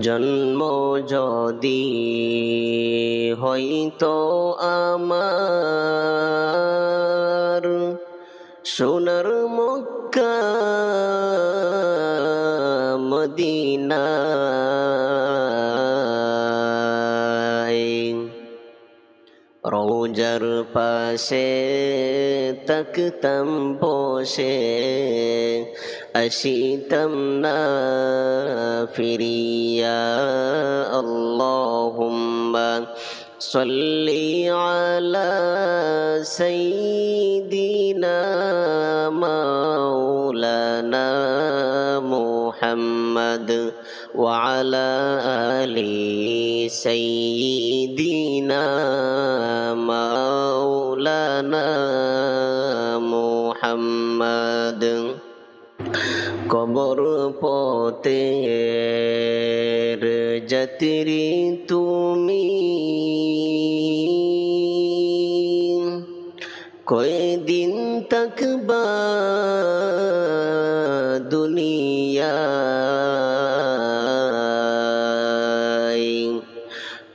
জন্ম যদি হইতো আমার সোনার মক্কা মদিনায় রোজার পাশে তকতম বসে أشيتم نافريا اللهم صل على سيدنا مولانا محمد وعلى آل سيدنا مولانا محمد কবর পতের যাত্রী তুমি কয়দিন তকবা দুনিয়ায়?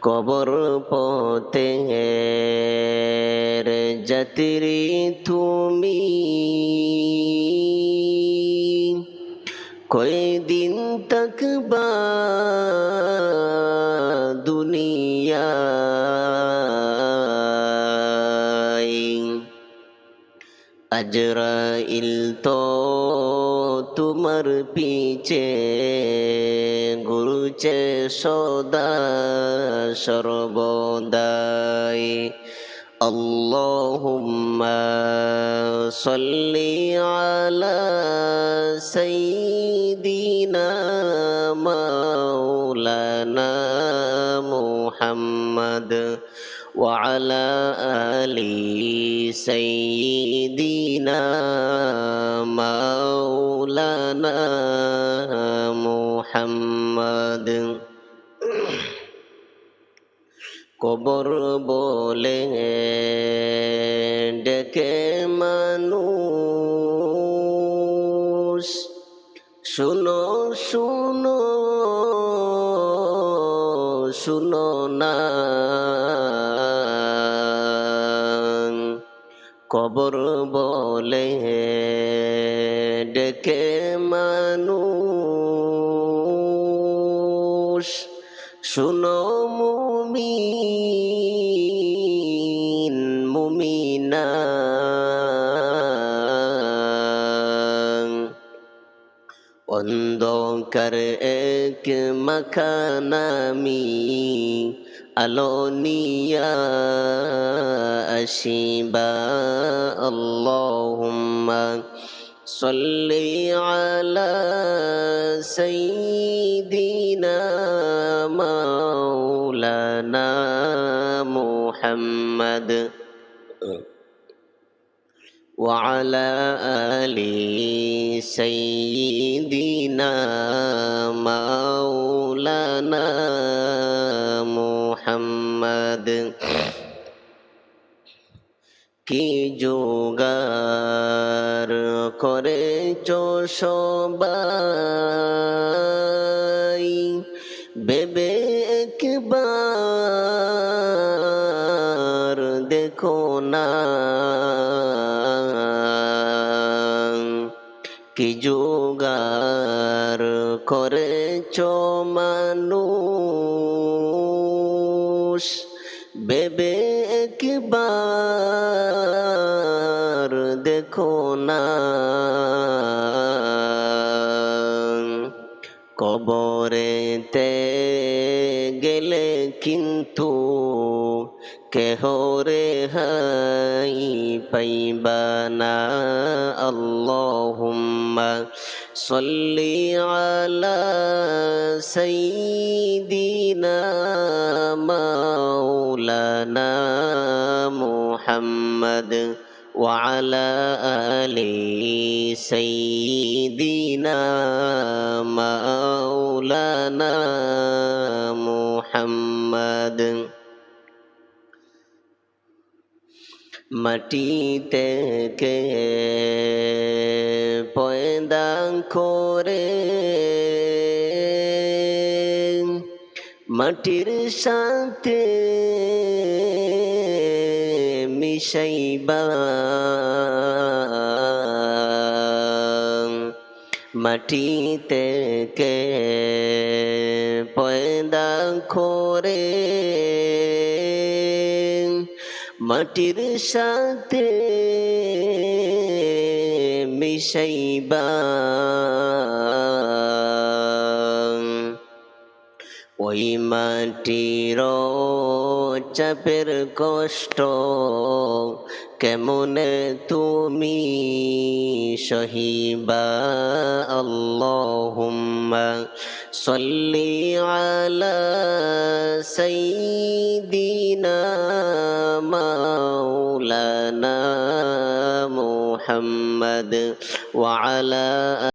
কবর পতের যাত্রী তুমি। কয়দিন তক দুনিয়া আজরাইল তো তোমার পিছে গুরুচে সদা সর্বদাই اللهم صل على سيدنا مولانا محمد وعلى آل سيدنا مولانا محمد কবর বলে ডেকে মানুষ শুনো শুনো শুনো না। কবর বলে ডেকে মানুষ শুনো মুমিন। कर एक मखानामी अलोनिया अशीबा اللهم صل على سيدنا مولانا محمد وعلى آل سيدنا مولانا محمد কি যোগার করেছ সবাই বেবে একবার দেখো না কি যোগার করেছ মানুষ? বেবে একবার দেখো না। কবরেতে গেলে কিন্তু কেহরে হাই পাইবানা আল্লাহুম্মা صلي على سيدنا مولانا محمد وعلى آل سيدنا مولانا محمد মাটি থেকে পয়দা করে মাটির সাথে মিশাইবা। মাটি থেকে পয়দা করে মাটির সাথে মিশাইবা। ওই মাটির চাপের কষ্ট কেমন তুমি সহিবা? আল্লাহুম্মা সল্লি আলা সাইয়্যিদিনা مولانا محمد وعلى